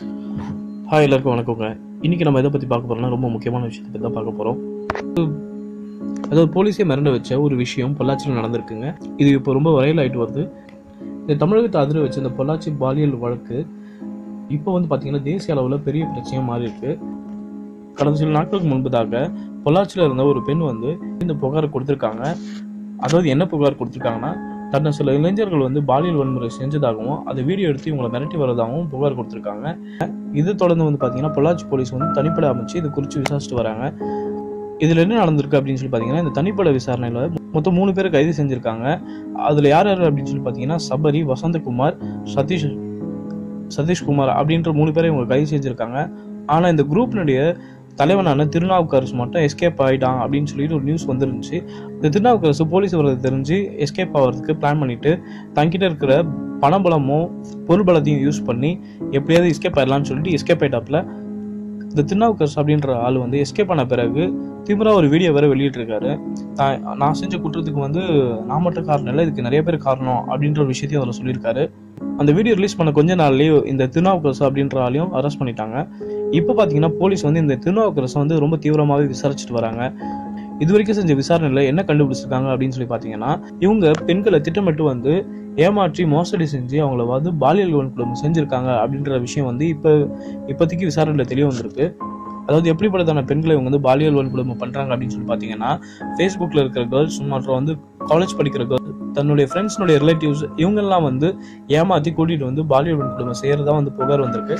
Hi எல்லாருக்கும் வணக்கங்க. இன்னைக்கு நம்ம எதை பற்றி பார்க்க போகிறோம்னா ரொம்ப முக்கியமான விஷயத்தை பற்றி தான் பார்க்க போகிறோம் அதாவது போலீஸே மிரண்ட வச்ச ஒரு விஷயம் பொள்ளாச்சியில் நடந்திருக்குங்க. இது இப்போ ரொம்ப வரையல் ஆகிட்டு வருது. இந்த தமிழகத்தை அதிர வச்ச இந்த பொள்ளாச்சி பாலியல் வழக்கு இப்போ வந்து பார்த்திங்கன்னா தேசிய அளவில் பெரிய பிரச்சனையாக மாறி இருக்கு. கடந்த சில நாட்களுக்கு முன்பதாக பொள்ளாச்சியில் இருந்த ஒரு பெண் வந்து இந்த புகார் கொடுத்துருக்காங்க. அதாவது என்ன புகார் கொடுத்துருக்காங்கன்னா தன்னை சில இளைஞர்கள் வந்து பாலியல் வன்முறை செஞ்சதாகவும் அதை வீடியோ எடுத்து இவங்களை மிரட்டி வரதாகவும் புகார் கொடுத்துருக்காங்க. இது தொடர்ந்து வந்து பார்த்தீங்கன்னா பொள்ளாச்சி போலீஸ் வந்து தனிப்படை அமைச்சு இது குறித்து விசாரிச்சுட்டு வராங்க. இதில் என்ன நடந்திருக்கு அப்படின்னு சொல்லி பார்த்தீங்கன்னா இந்த தனிப்படை விசாரணையில் மொத்தம் மூணு பேர் கைது செஞ்சுருக்காங்க. அதில் யார் யார் அப்படின்னு சொல்லி பார்த்தீங்கன்னா சபரி வசந்தகுமார் சதீஷ் சதீஷ்குமார் அப்படின்ற மூணு பேரை இவங்க கைது செஞ்சுருக்காங்க. ஆனால் இந்த குரூப்னுடைய தலைவனான திருநாவுக்கரசு மட்டும் எஸ்கேப் ஆயிட்டான் அப்படின்னு சொல்லிட்டு ஒரு நியூஸ் வந்துருந்துச்சு. இந்த திருநாவுக்கரசு போலீஸ் வரது தெரிஞ்சு எஸ்கேப் ஆகிறதுக்கு பிளான் பண்ணிட்டு தங்கிட்ட இருக்கிற பணபலமோ பொருள் பலத்தையும் யூஸ் பண்ணி எப்படியாவது எஸ்கேப் ஆயிடலாம்னு சொல்லிட்டு எஸ்கேப் ஆயிட்டாப்ல இந்த திருநாவுக்கரசு அப்படின்ற ஆள் வந்து எஸ்கேப் ஆன பிறகு திமிரா ஒரு வீடியோ வேற வெளியிட்டிருக்காரு. நான் நான் செஞ்ச குற்றத்துக்கு வந்து நான் மட்டும் காரணம் இல்லை இதுக்கு நிறைய பேர் காரணம் அப்படின்ற ஒரு விஷயத்தையும் அதில் சொல்லியிருக்காரு. அந்த வீடியோ ரிலீஸ் பண்ண கொஞ்ச நாள்லயே இந்த திருநாவுக்கரசு அப்படின்ற ஆளையும் அரெஸ்ட் பண்ணிட்டாங்க. இப்போ பார்த்தீங்கன்னா போலீஸ் வந்து இந்த திருநாவுக்கரசை வந்து ரொம்ப தீவிரமாகவே விசாரிச்சுட்டு வராங்க. இது வரைக்கும் செஞ்ச விசாரணையில் என்ன கண்டுபிடிச்சிருக்காங்க அப்படின்னு சொல்லி பார்த்தீங்கன்னா இவங்க பெண்களை திட்டமிட்டு வந்து ஏமாற்றி மோசடி செஞ்சு அவங்கள வந்து பாலியல் வன்கொடுமை செஞ்சிருக்காங்க அப்படின்ற விஷயம் வந்து இப்போ இப்போதைக்கு விசாரணையில் தெரிய வந்திருக்கு. அதாவது எப்படிப்பட்டதான பெண்களை இவங்க வந்து பாலியல் வன்கொடுமை பண்ணுறாங்க அப்படின்னு சொல்லி பார்த்தீங்கன்னா ஃபேஸ்புக்கில் இருக்கிற கேர்ள்ஸ் மற்றும் வந்து காலேஜ் படிக்கிற கேர்ள்ஸ் தன்னுடைய ஃப்ரெண்ட்ஸ்னுடைய ரிலேட்டிவ்ஸ் இவங்கெல்லாம் வந்து ஏமாற்றி கூட்டிகிட்டு வந்து பாலியல் வன்கொடுமை செய்கிறதா வந்து புகார் வந்திருக்கு.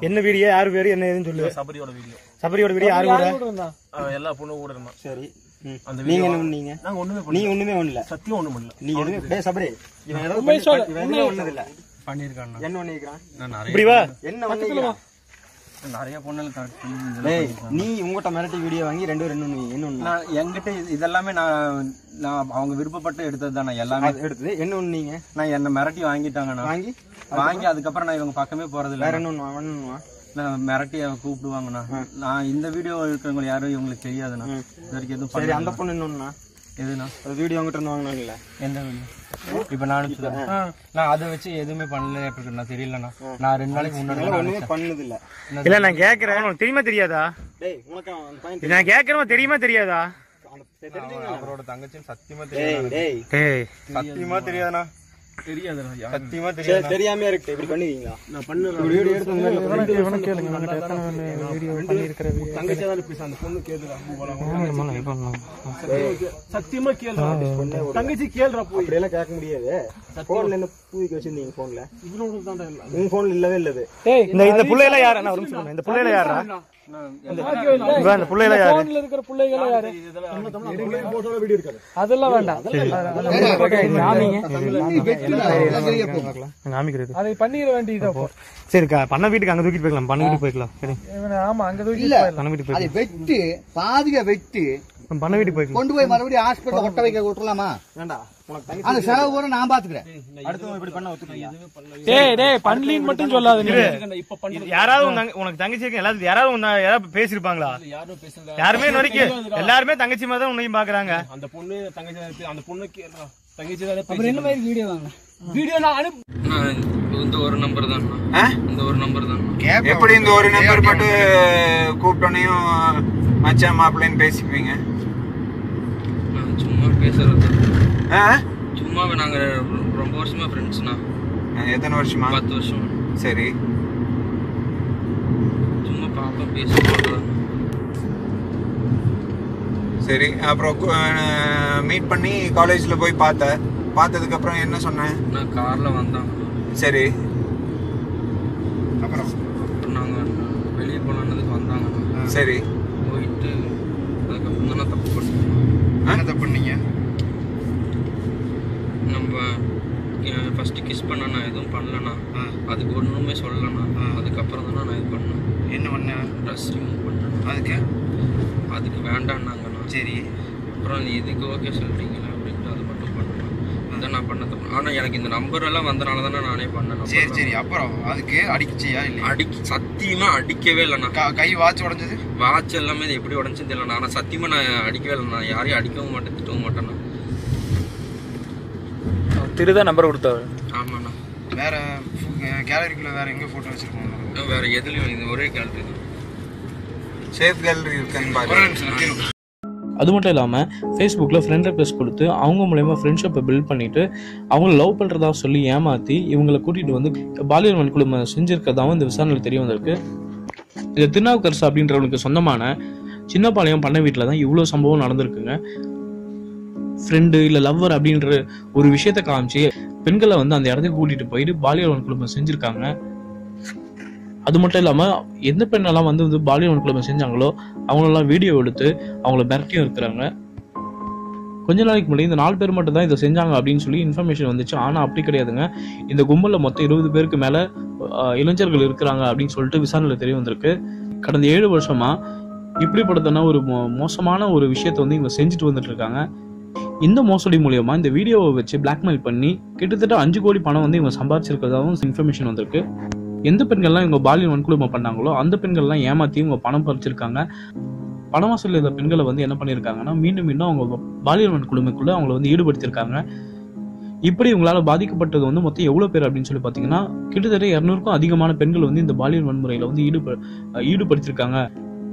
என்ன வீடியோ யார் பேரு என்ன ஏதுன்னு சொல்லு. சபரியோட வீடியோ. சபரியோட வீடியோ யாரு கூட? எல்லா பொண்ணும் கூட இருந்தான் சரி. அந்த நீங்க என்ன பண்ணீங்க? நாங்க ஒண்ணுமே நீ ஒண்ணுமே பண்ணல. சத்தியம் ஒண்ணும் பண்ணல. நீ எதுவுமே டேய் சபரி. பண்ணி- எதுவுமே பண்ணது இல்ல பண்ணிருக்கான் என்ன பண்ணிருக்கான் இப்படி வா. என்ன பண்ணிருக்கான் நிறைய பொண்ணுல கரெக்ட் டேய் நீ உங்ககிட்ட மிரட்டி வீடியோ வாங்கி ரெண்டு? என்ன ஒண்ணு நான் என்கிட்ட இது- இதெல்லாமே நான் நான் அவங்க விருப்பப்பட்டு எடுத்தது தானே எல்லாமே. எடுத்தது? என்ன ஒண்ணு நீங்க? நான் என்ன மிரட்டி வாங்கிட்டாங்கண்ணா வாங்கி? வாங்கி அதுக்கப்புறம் நான் இவங்க பக்கமே போறது இல்ல. வேற ஒண்ணுவா? நான் மிரட்டி கூப்பிடுவாங்கண்ணா நான். இந்த வீடியோ இருக்கிறவங்க யாரும் இவங்களுக்கு தெரியாதுண்ணா இது வரைக்கும் எதுவும் அந்த பொண்ணு என்ன அது வீடியோ உங்ககிட்ட இருந்து வாங்கினாங்கல்ல? எந்த வீடியோ இப்ப நான் அதை வச்சு எதுவுமே பண்ணல எப்படி நான் தெரியலண்ணா. நான் ரெண்டு நாளைக்கு முன்னாடி ஒண்ணுமே பண்ணது இல்ல இல்ல நான் உனக்கு தெரியுமா தெரியாதா? டேய் உனக்கு நான் கேக்குறேன் தெரியுமா தெரியாதா? அவரோட தங்கச்சின்னு சத்தியமா டேய் டேய். ஏய். சத்தியமா தெரியாதுண்ணா சத்தியமா தெரியாது தெரியாம இருக்கு. இப்படி பண்ணுவீங்களா நான் பண்ணல வீடியோ எடுத்து மாதிரி தங்கச்சி தான் பேச அந்த பொண்ணு சத்தியமா தங்கச்சி போய். கேட்க முடியாது. போன்ல என்ன பூவிக்கு வச்சிருந்தீங்க போன்ல? உங்க போன்ல இல்லவே இல்லது. இந்த இந்த புள்ளையில யாரு? நான் ஒரு நிமிஷம் சொல்றேன். இந்த புள்ளையில யாரா யாரு? இருக்கிற பிள்ளைகளை யாரு? இருக்காது அதெல்லாம் வேண்டாம். காமிக்கிறது அதை பண்ணிட வேண்டியது சரிக்கா பண்ண வீட்டுக்கு அங்க தூக்கிட்டு போய்க்கலாம். பண்ண வீட்டுக்கு போய்க்கலாம். ஆமா அங்க தூக்கி பண்ண வீட்டுக்கு அதை போய்க்கலாம் வெட்டு பாதிக வெட்டு பண்ண வீட்டுக்கு போய்க்கலாம் கொண்டு போய் மறுபடியும் ஹாஸ்பிட்டல் ஒட்ட வைக்க விட்டுலாமா வேண்டாம். அந்த செலவு கூட நான் பாத்துக்கிறேன் அடுத்தவங்க இப்படி பண்ண ஒத்துக்கீங்க டேய் டேய் பண்ணலின்னு மட்டும் சொல்லாத நீ. யாராவது உனக்கு தங்கச்சி இருக்கு எல்லாரும் யாராவது உன்னை யாராவது பேசிருப்பாங்களா? யாருமே இன்ன வரைக்கும் எல்லாருமே தங்கச்சி மாதிரி தான் உன்னையும் பாக்குறாங்க அந்த பொண்ணு தங்கச்சி அந்த பொண்ணு கேள்றா தங்கச்சி தானே அப்புறம் என்ன மாதிரி வீடியோ வாங்க? வீடியோ நான் அனுப்பி இந்த ஒரு நம்பர் தான் இந்த ஒரு நம்பர் தான் எப்படி இந்த ஒரு நம்பர் மட்டும் கூப்பிட்டோனையும் மச்சான் மாப்பிள்ளைன்னு பேசிக்குவீங்க? பேசுறது? சும்மா நாங்க ரொம்ப வருஷமா ஃப்ரெண்ட்ஸ்ண்ணா எத்தனை வருஷமா? பத்து வருஷம். சரி. சும்மா பாப்பா பேசுவோம் சரி அப்புறம் மீட் பண்ணி காலேஜ்ல போய் பார்த்த. பார்த்ததுக்கு அப்புறம் என்ன சொன்னேன் நான் கார்ல வந்தாங்க சரி. அப்புறம் நாங்க வெளியே போனதுக்கு வந்தாங்க சரி. போயிட்டு அதுக்கப்புறம் தான் நான் தப்பு பண்ணேன் என்ன தப்பு பண்ணீங்க? நம்ம ஃபர்ஸ்ட் கிஸ் பண்ண நான் எதுவும் பண்ணலண்ணா. அதுக்கு ஒண்ணுமே சொல்லலண்ணா. அதுக்கப்புறம் தான் நான் இது பண்ணேன். என்ன பண்ண? ட்ரெஸ் ரிமூவ் பண்ணேன் அதுக்கு? அதுக்கு வேண்டான்னாங்கண்ணா. சரி. அப்புறம் நீ இதுக்கு ஓகே சொல்றீங்களா அப்படின்ட்டு அது மட்டும் பண்ணேன் அதான் நான் பண்ண தப்பு. ஆனா எனக்கு இந்த நம்பர் எல்லாம் வந்தனால தானே நானே பண்ணேன். சரி சரி. அப்புறம் அதுக்கு அடிச்சியா இல்லையா? அடிக்க சத்தியமா அடிக்கவே இல்லைண்ணா க- கை வாட்ச் உடைஞ்சது? வாட்ச் எல்லாமே இது எப்படி உடஞ்சுன்னு தெரியல. ஆனா சத்தியமா நான் அடிக்கவே இல்லை. நான் யாரையும் அடிக்கவும் மாட்டேன் திட்டவும் மாட்டேண்ணா திருதான் நம்பர் கொடுத்தவர். ஆமாண்ணா. வேற கேலரிக்குள்ள வேற எங்க போட்டோ வச்சிருக்கோம். வேற எதுலயும் இது ஒரே கேலரி தான். சேஃப் கேலரி இருக்குன்னு பாருங்க அது மட்டும் இல்லாமல் ஃபேஸ்புக்கில் ஃப்ரெண்ட் ரெக்வஸ்ட் கொடுத்து அவங்க மூலயமா ஃப்ரெண்ட்ஷிப்பை பில்ட் பண்ணிட்டு அவங்கள லவ் பண்ணுறதா சொல்லி ஏமாற்றி இவங்களை கூட்டிகிட்டு வந்து பாலியல் வன்கொடுமை செஞ்சிருக்கதாவும் இந்த விசாரணையில் தெரிய வந்திருக்கு. இது திருநாவுக்கரசு அப்படின்றவனுக்கு சொந்தமான சின்னப்பாளையம் பண்ணை வீட்டில் தான் இவ்வளோ சம்பவம் நடந்திருக்குங்க. ஃப்ரெண்டு இல்லை லவ்வர் அப்படின்ற ஒரு விஷயத்தை காமிச்சு பெண்களை வந்து அந்த இடத்துக்கு கூட்டிகிட்டு போயிட்டு பாலியல் வன்கொடுமை செஞ்சுருக்காங்க. அது மட்டும் இல்லாமல் எந்த பெண்ணெல்லாம் வந்து வந்து பாலியல் வன்கொடுமை செஞ்சாங்களோ அவங்களெல்லாம் வீடியோ எடுத்து அவங்கள மிரட்டியும் இருக்கிறாங்க. கொஞ்ச நாளைக்கு முன்னாடி இந்த நாலு பேர் மட்டும் தான் இதை செஞ்சாங்க அப்படின்னு சொல்லி இன்ஃபர்மேஷன் வந்துச்சு. ஆனால் அப்படி கிடையாதுங்க. இந்த கும்பலில் மொத்தம் இருபது பேருக்கு மேலே இளைஞர்கள் இருக்கிறாங்க அப்படின்னு சொல்லிட்டு விசாரணையில் தெரிய வந்திருக்கு. கடந்த ஏழு வருஷமாக இப்படிப்பட்டதுனா ஒரு மோ மோசமான ஒரு விஷயத்தை வந்து இவங்க செஞ்சுட்டு வந்துட்டு இருக்காங்க. இந்த மோசடி மூலியமா இந்த வீடியோவை வச்சு பிளாக்மெயில் பண்ணி கிட்டத்தட்ட அஞ்சு கோடி பணம் வந்து இவங்க சம்பாதிச்சிருக்கிறதாவும் இன்ஃபர்மேஷன் வந்திருக்கு. எந்த பெண்கள்லாம் இவங்க பாலியல் வன்கொடுமை பண்ணாங்களோ அந்த பெண்கள்லாம் ஏமாத்தி இவங்க பணம் பறிச்சிருக்காங்க. பணம் வசூல் பெண்களை வந்து என்ன பண்ணியிருக்காங்கன்னா மீண்டும் மீண்டும் அவங்க பாலியல் வன்கொடுமைக்குள்ள அவங்கள வந்து ஈடுபடுத்தியிருக்காங்க இப்படி இவங்களால பாதிக்கப்பட்டது வந்து மொத்தம் எவ்வளவு பேர் அப்படின்னு சொல்லி பார்த்தீங்கன்னா கிட்டத்தட்ட இரநூறுக்கும் அதிகமான பெண்கள் வந்து இந்த பாலியல் வன்முறையில வந்து ஈடுப ஈடுபடுத்தியிருக்காங்க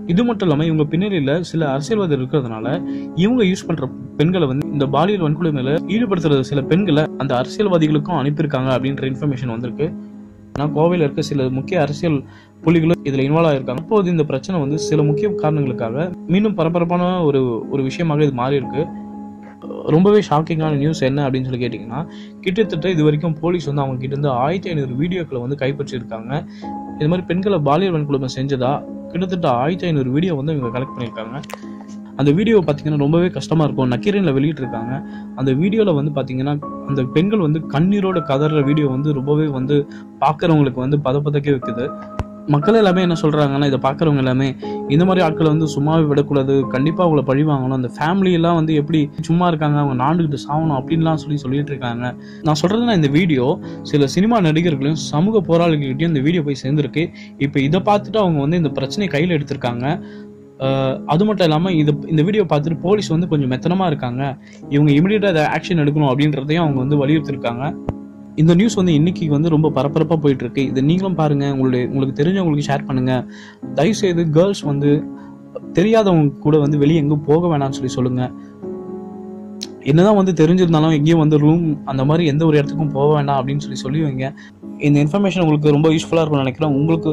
இது மட்டும் இல்லாமல் இவங்க பின்னணியில சில அரசியல்வாதி இருக்கிறதுனால இவங்க யூஸ் பண்ற பெண்களை வந்து இந்த பாலியல் வன்கொடுமையில ஈடுபடுத்துறது சில பெண்களை அந்த அரசியல்வாதிகளுக்கும் அனுப்பியிருக்காங்க அப்படின்ற இன்ஃபர்மேஷன் வந்திருக்கு. ஏன்னா கோவையில் இருக்க சில முக்கிய அரசியல் புலிகளும் இதில் இன்வால்வ் ஆகிருக்காங்க அப்போது இந்த பிரச்சனை வந்து சில முக்கிய காரணங்களுக்காக மீண்டும் பரபரப்பான ஒரு ஒரு விஷயமாக இது மாறி இருக்கு ரொம்பவே ஷாக்கிங்கான நியூஸ் என்ன அப்படின்னு சொல்லி கேட்டிங்கன்னா கிட்டத்தட்ட இது வரைக்கும் போலீஸ் வந்து அவங்க கிட்ட இருந்து ஆயிரத்தி ஐநூறு வீடியோக்களை வந்து கைப்பற்றியிருக்காங்க. இது மாதிரி பெண்களை பாலியல் வன்கொடுமை செஞ்சதா? கிட்டத்தட்ட ஆயிரத்தி ஐநூறு வீடியோ வந்து இவங்க கலெக்ட் பண்ணியிருக்காங்க. அந்த வீடியோ பார்த்தீங்கன்னா ரொம்பவே கஷ்டமாக இருக்கும். நக்கீரனில் வெளியிட்டிருக்காங்க அந்த வீடியோவில் வந்து பார்த்தீங்கன்னா அந்த பெண்கள் வந்து கண்ணீரோட கதற வீடியோ வந்து ரொம்பவே வந்து பார்க்குறவங்களுக்கு வந்து பதப்பதக்கே வைக்குது. மக்கள் எல்லாமே என்ன சொல்கிறாங்கன்னா இதை பார்க்குறவங்க எல்லாமே இந்த மாதிரி ஆட்களை வந்து சும்மாவே விடக்கூடாது. கண்டிப்பாக அவங்கள பழி வாங்கணும். அந்த ஃபேமிலியெல்லாம் வந்து எப்படி சும்மா இருக்காங்க அவங்க நாண்டுகிட்டு சாகணும் அப்படின்லாம் சொல்லி சொல்லிட்டு இருக்காங்க. நான் சொல்கிறதுனா இந்த வீடியோ சில சினிமா நடிகர்களையும் சமூக போராளிகள்கிட்டயும் இந்த வீடியோ போய் சேர்ந்துருக்கு. இப்போ இதை பார்த்துட்டு அவங்க வந்து இந்த பிரச்சனையை கையில் எடுத்திருக்காங்க. அது மட்டும் இல்லாமல் இது இந்த வீடியோ பார்த்துட்டு போலீஸ் வந்து கொஞ்சம் மெத்தனமாக இருக்காங்க. இவங்க இமீடியட்டாக அதை ஆக்ஷன் எடுக்கணும் அப்படின்றதையும் அவங்க வந்து வலியுறுத்திருக்காங்க. இந்த நியூஸ் வந்து இன்னைக்கு வந்து ரொம்ப பரபரப்பாக போயிட்டு இருக்கு இதை நீங்களும் பாருங்க. உங்களுடைய உங்களுக்கு தெரிஞ்சவங்களுக்கு ஷேர் பண்ணுங்க. தயவுசெய்து கேர்ள்ஸ் வந்து தெரியாதவங்க கூட வந்து வெளியே எங்கேயும் போக வேணாம்னு சொல்லி சொல்லுங்க. என்னதான் வந்து தெரிஞ்சிருந்தாலும் எங்கேயும் வந்து ரூம் அந்த மாதிரி எந்த ஒரு இடத்துக்கும் போக வேண்டாம் அப்படின்னு சொல்லி சொல்லி வைங்க. இந்த இன்ஃபர்மேஷன் உங்களுக்கு ரொம்ப யூஸ்ஃபுல்லாக இருக்கும்னு நினைக்கிறேன். உங்களுக்கு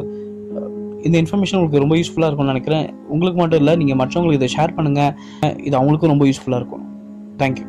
இந்த இன்ஃபர்மேஷன் உங்களுக்கு ரொம்ப யூஸ்ஃபுல்லாக இருக்கும்னு நினைக்கிறேன். உங்களுக்கு மட்டும் இல்லை நீங்கள் மற்றவங்களுக்கு இதை ஷேர் பண்ணுங்கள் இது அவங்களுக்கும் ரொம்ப யூஸ்ஃபுல்லாக இருக்கும். தேங்க்யூ